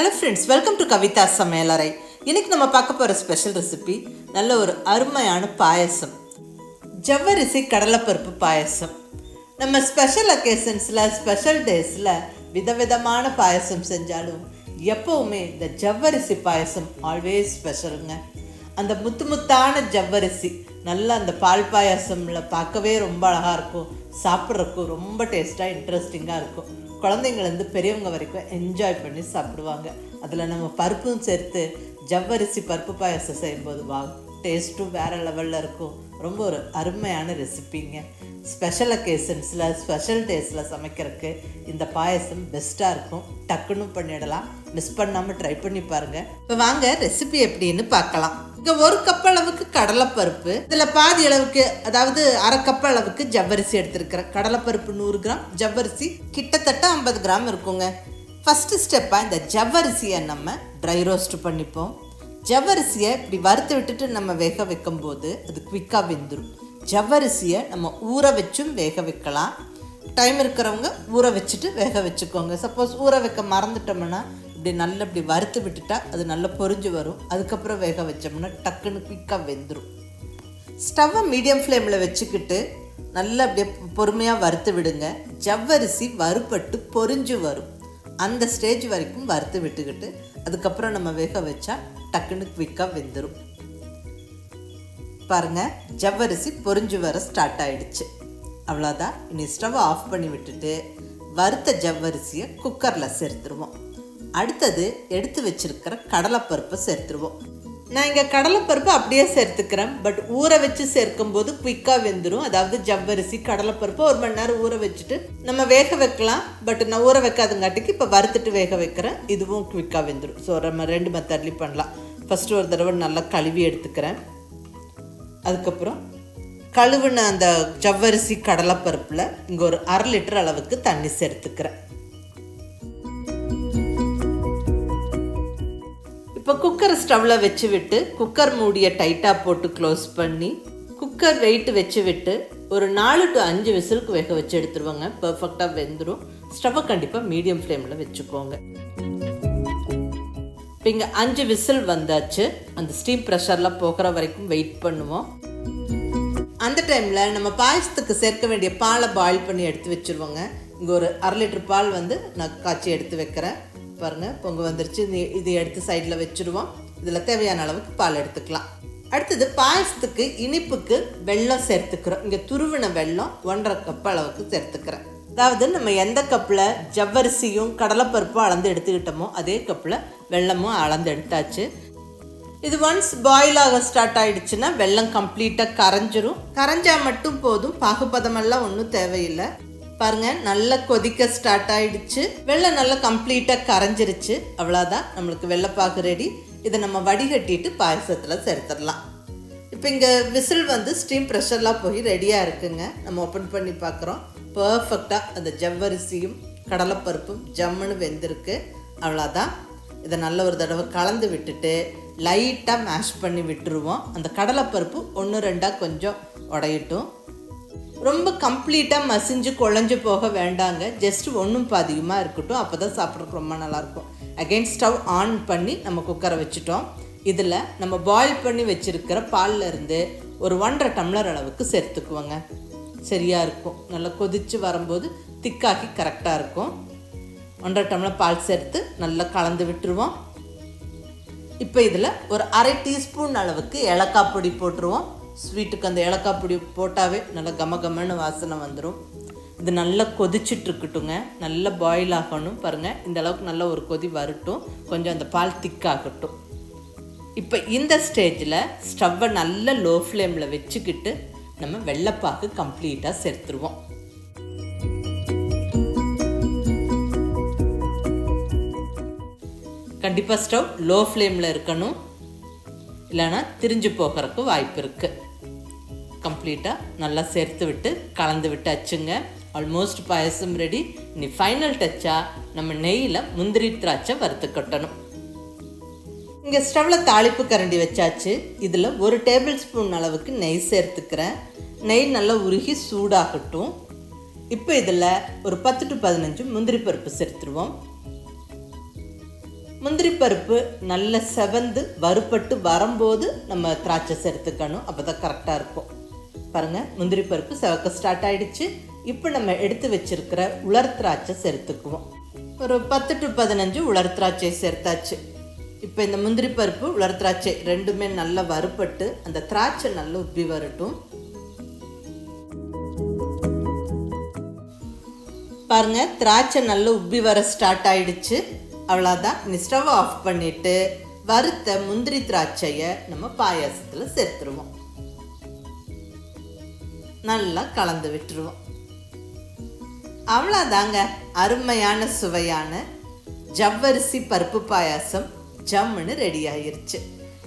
Hello friends welcome to Kavitha சமையலறை இன்னைக்கு நம்ம பார்க்க போகிற ஸ்பெஷல் ரெசிபி நல்ல ஒரு அருமையான பாயசம். ஜவ்வரிசி கடலைப்பருப்பு பாயசம். நம்ம ஸ்பெஷல் அக்கேஷன்ஸில் ஸ்பெஷல் டேஸில் விதவிதமான பாயசம் செஞ்சாலும் எப்போவுமே இந்த ஜவ்வரிசி பாயசம் ஆல்வேஸ் ஸ்பெஷலுங்க அந்த முத்து முத்தான ஜவ்வரிசி நல்லா அந்த பால் பாயாசமில் பார்க்கவே ரொம்ப அழகாக இருக்கும். சாப்பிட்றதுக்கும் ரொம்ப டேஸ்ட்டாக இன்ட்ரெஸ்டிங்காக இருக்கும். குழந்தைங்கள்லேருந்து பெரியவங்க வரைக்கும் என்ஜாய் பண்ணி சாப்பிடுவாங்க. அதில் நம்ம பருப்பும் சேர்த்து ஜவ்வரிசி பருப்பு பாயாசம் செய்யும்போது வா டேஸ்ட்டும் வேறு லெவலில் இருக்கும். ரொம்ப ஒரு அருமையான ரெசிபிங்க ஸ்பெஷல் அக்கேஷன்ஸில் ஸ்பெஷல் டேஸில் சமைக்கிறதுக்கு இந்த பாயசம் பெஸ்ட்டாக இருக்கும். டக்குன்னு பண்ணிடலாம். மிஸ் பண்ணாமல் ட்ரை பண்ணி பாருங்கள் இப்போ வாங்க ரெசிபி எப்படின்னு பார்க்கலாம். இங்கே ஒரு கப் அளவுக்கு கடலைப்பருப்பு இதில் பாதி அளவுக்கு அதாவது அரை கப் அளவுக்கு ஜவ்வரிசி எடுத்துருக்கிறேன். கடலைப்பருப்பு நூறு கிராம் ஜவ்வரிசி கிட்டத்தட்ட ஐம்பது கிராம் இருக்குங்க. ஃபஸ்ட்டு ஸ்டெப்பாக இந்த ஜவ்வரிசியை நம்ம ட்ரை ரோஸ்ட் பண்ணிப்போம். ஜவ்வரிசியை இப்படி வறுத்து விட்டுட்டு நம்ம வேக வைக்கும்போது அது குவிக்காக வெந்துடும் ஜவ்வரிசியை நம்ம ஊற வச்சும் வேக வைக்கலாம். டைம் இருக்கிறவங்க ஊற வச்சுட்டு வேக வச்சுக்கோங்க. சப்போஸ் ஊற வைக்க மறந்துட்டோம்னா இப்படி நல்லா இப்படி வறுத்து விட்டுட்டா அது நல்லா பொரிஞ்சு வரும். அதுக்கப்புறம் வேக வச்சோம்னா டக்குன்னு குயிக்காக வெந்துடும் ஸ்டவ்வை மீடியம் ஃப்ளேமில் வச்சுக்கிட்டு நல்லா அப்படியே பொறுமையாக வறுத்து விடுங்க. ஜவ்வரிசி வறுபட்டு பொரிஞ்சு வரும். அந்த ஸ்டேஜ் வரைக்கும் வறுத்து விட்டுக்கிட்டு அதுக்கப்புறம் நம்ம வேக வச்சா டக்குன்னு குவிக்காக வெந்துடும் பாருங்கள் ஜவ்வரிசி பொரிஞ்சு வர ஸ்டார்ட் ஆகிடுச்சு அவ்வளோதான் இனி ஸ்டவ் ஆஃப் பண்ணி விட்டுட்டு வறுத்த ஜவ்வரிசியை குக்கரில் சேர்த்துருவோம். அடுத்தது எடுத்து வச்சிருக்கிற கடலைப்பருப்பை சேர்த்துருவோம். நான் இங்கே கடலைப்பருப்பு அப்படியே சேர்த்துக்கிறேன். பட் ஊற வச்சு சேர்க்கும்போது குயிக்காக வெந்துடும் அதாவது ஜவ்வரிசி கடலைப்பருப்பு ஒரு மணி நேரம் ஊற வச்சுட்டு நம்ம வேக வைக்கலாம். பட் நான் ஊற வைக்காதங்காட்டிக்கு இப்போ வறுத்துட்டு வேக வைக்கிறேன். இதுவும் குயிக்காக வெந்துடும் ஸோ நம்ம ரெண்டு மெத்தட்லேயும் பண்ணலாம். ஃபஸ்ட்டு ஒரு தடவை நல்லா கழுவி எடுத்துக்கிறேன். அதுக்கப்புறம் கழுவின அந்த ஜவ்வரிசி கடலைப்பருப்பில் இங்கே ஒரு அரை லிட்டர் அளவுக்கு தண்ணி சேர்த்துக்கிறேன். இப்போ குக்கர் ஸ்டவ்வில் வச்சு விட்டு குக்கர் மூடியை டைட்டாக போட்டு க்ளோஸ் பண்ணி குக்கர் வெயிட் வச்சு விட்டு ஒரு நாலு டு அஞ்சு விசிலுக்கு வேக வச்சு எடுத்துருவாங்க. பர்ஃபெக்டாக வெந்துடும் ஸ்டவ்வை கண்டிப்பாக மீடியம் ஃப்ளேமில் வச்சுக்கோங்க. இப்போ இங்கே அஞ்சு விசில் வந்தாச்சு. அந்த ஸ்டீம் ப்ரெஷரில் போகிற வரைக்கும் வெயிட் பண்ணுவோம். அந்த டைமில் நம்ம பாயசத்துக்கு சேர்க்க வேண்டிய பாலை பாயில் பண்ணி எடுத்து வச்சுருவோங்க. இங்கே ஒரு அரை லிட்டர் பால் வந்து நான் காய்ச்சி எடுத்து வைக்கிறேன். பாருங்கள் பொங்க வந்துருச்சு. இது எடுத்து சைடில் வச்சுருவோம். இதில் தேவையான அளவுக்கு பால் எடுத்துக்கலாம். அடுத்தது பாயசத்துக்கு இனிப்புக்கு வெல்லம் சேர்த்துக்கிறோம். இங்கே துருவின வெல்லம் ஒன்றரை கப் அளவுக்கு சேர்த்துக்கிறேன். அதாவது நம்ம எந்த கப்பில் ஜவ்வரிசியும் கடலைப்பருப்பும் அளந்து எடுத்துக்கிட்டோமோ அதே கப்பில் வெள்ளமும் அளந்து எடுத்தாச்சு. இது ஒன்ஸ் பாயில் ஆக ஸ்டார்ட் ஆகிடுச்சுன்னா வெள்ளம் கம்ப்ளீட்டாக கரைஞ்சிரும். கரைஞ்சால் மட்டும் போதும். பாகுபதமெல்லாம் ஒன்றும் தேவையில்லை. பாருங்கள் நல்லா கொதிக்க ஸ்டார்ட் ஆகிடுச்சு வெள்ளம் நல்லா கம்ப்ளீட்டாக கரைஞ்சிருச்சு. அவ்வளோதான் நம்மளுக்கு வெள்ளைப்பாகு ரெடி இதை நம்ம வடிகட்டிட்டு பாயசத்தில் சேர்த்துடலாம். இப்போ இங்கே விசில் வந்து ஸ்டீம் ப்ரெஷர்லாம் போய் ரெடியாக இருக்குங்க. நம்ம ஓப்பன் பண்ணி பார்க்குறோம் பர்ஃபெக்டாக அந்த ஜவ்வரிசியும் கடலைப்பருப்பும் ஜம்முன்னு வெந்திருக்கு. அவ்வளோதான் இதை நல்ல ஒரு தடவை கலந்து விட்டுட்டு லைட்டாக மேஷ் பண்ணி விட்டுருவோம். அந்த கடலைப்பருப்பு ஒன்று ரெண்டாக கொஞ்சம் உடையட்டும். ரொம்ப கம்ப்ளீட்டாக மசிஞ்சு குழஞ்சு போக வேண்டாங்க. ஜஸ்ட் ஒன்றும் பாதிகமாக இருக்கட்டும். அப்போ தான் சாப்பிட்றதுக்கு ரொம்ப நல்லாயிருக்கும். அகெயின் ஸ்டவ் ஆன் பண்ணி நம்ம குக்கரை வச்சுட்டோம். இதில் நம்ம பாயில் பண்ணி வச்சுருக்கிற பாலில் இருந்து ஒரு ஒன்றரை டம்ளர் அளவுக்கு சேர்த்துக்குவோங்க. சரியாக இருக்கும். நல்லா கொதித்து வரும்போது திக்காக்கி கரெக்டாக இருக்கும். ஒன்றரை டம்ளர் பால் சேர்த்து நல்லா கலந்து விட்டுருவோம். இப்போ இதில் ஒரு அரை டீஸ்பூன் அளவுக்கு ஏலக்காய் பொடி போட்டுருவோம். ஸ்வீட்டுக்கு அந்த ஏலக்காய் பொடி போட்டாவே நல்லா கம கமன்னு வாசனை வந்துடும் இது நல்லா கொதிச்சிட்டுருக்கட்டுங்க நல்லா பாயில் ஆகணும் பாருங்கள் இந்த அளவுக்கு நல்ல ஒரு கொதி வரட்டும். கொஞ்சம் அந்த பால் திக்காகட்டும். இப்போ இந்த ஸ்டேஜில் ஸ்டவ்வை நல்ல லோ ஃப்ளேமில் வச்சுக்கிட்டு நம்ம வெள்ளைப்பாக்கு கம்ப்ளீட்டாக சேர்த்துருவோம் கண்டிப்பாக ஸ்டவ் லோ ஃப்ளேமில் இருக்கணும். இல்லைன்னா திரிஞ்சு போகிறதுக்கு வாய்ப்பு இருக்குது கம்ப்ளீட்டாக நல்லா சேர்த்து விட்டு கலந்து விட்டாச்சுங்க ஆல்மோஸ்ட் பாயசம் ரெடி. இனி ஃபைனல் டச்சாக நம்ம நெய்யில் முந்திரி திராட்சை வறுத்து கட்டணும். இங்கே ஸ்டவ்வில் தாளிப்பு கரண்டி வச்சாச்சு. இதில் ஒரு டேபிள் ஸ்பூன் அளவுக்கு நெய் சேர்த்துக்கிறேன். நெய் நல்லா உருகி சூடாகட்டும். இப்போ இதில் ஒரு பத்து டு பதினஞ்சு முந்திரி பருப்பு சேர்த்துருவோம். முந்திரி பருப்பு நல்ல செவந்து வறுப்பட்டு வரும்போது நம்ம திராட்சை சேர்த்துக்கணும். அப்போ தான் கரெக்டாக இருக்கும். பாருங்கள் முந்திரி பருப்பு செவக்க ஸ்டார்ட் ஆகிடுச்சு இப்போ நம்ம எடுத்து வச்சிருக்கிற உலர் திராட்சை சேர்த்துக்குவோம். ஒரு பத்து டு பதினஞ்சு உலர் திராட்சை சேர்த்தாச்சு. இப்போ இந்த முந்திரி பருப்பு உலர் திராட்சை ரெண்டுமே நல்லா வறுபட்டு அந்த திராட்சை நல்லா உப்பி வரட்டும். பாருங்க திராட்சை நல்லா உப்பி வர ஸ்டார்ட் ஆயிடுச்சு. அவ்வளோதான் நீ ஸ்டவ் ஆஃப் பண்ணிட்டு வறுத்த முந்திரி திராட்சையை நம்ம பாயாசத்தில் சேர்த்துருவோம். நல்லா கலந்து விட்டுருவோம். அவ்வளோதாங்க அருமையான சுவையான ஜவ்வரிசி பருப்பு பாயாசம். ஜம்முன்னு ரெடி ஆயிருச்சு.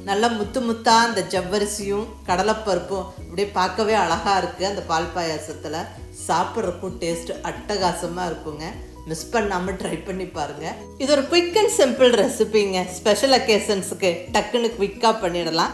நல்லா முத்து முத்தா அந்த ஜவ்வரிசியும் கடலைப்பருப்பும் அப்படியே பார்க்கவே அழகாக இருக்குது அந்த பால் பாயாசத்தில் சாப்பிட்றக்கும் டேஸ்ட் அட்டகாசமாக இருக்குங்க. மிஸ் பண்ணாமல் ட்ரை பண்ணி பாருங்கள் இது ஒரு குயிக் அண்ட் சிம்பிள் ரெசிபிங்க ஸ்பெஷல் அக்கேஷன்ஸுக்கு டக்குன்னு குயிக்காக பண்ணிடலாம்.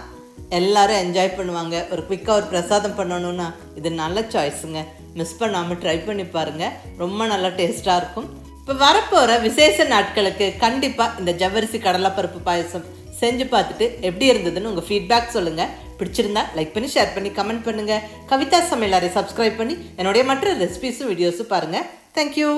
எல்லாரும் என்ஜாய் பண்ணுவாங்க. ஒரு குயிக்காக ஒரு பிரசாதம் பண்ணணும்னா இது நல்ல சாய்ஸுங்க மிஸ் பண்ணாமல் ட்ரை பண்ணி பாருங்கள் ரொம்ப நல்லா டேஸ்ட்டாக இருக்கும். இப்போ வரப்போகிற விசேஷ நாட்களுக்கு கண்டிப்பாக இந்த ஜவ்வரிசி கடலைப்பருப்பு பாயசம் செஞ்சு பார்த்துட்டு எப்படி இருந்ததுன்னு உங்கள் ஃபீட்பேக் சொல்லுங்கள் பிடிச்சிருந்தா லைக் பண்ணி ஷேர் பண்ணி கமெண்ட் பண்ணுங்கள் கவிதா சமையலாரை சப்ஸ்கிரைப் பண்ணி என்னுடைய மற்ற ரெசிபிஸும் வீடியோஸும் பாருங்கள் தேங்க்யூ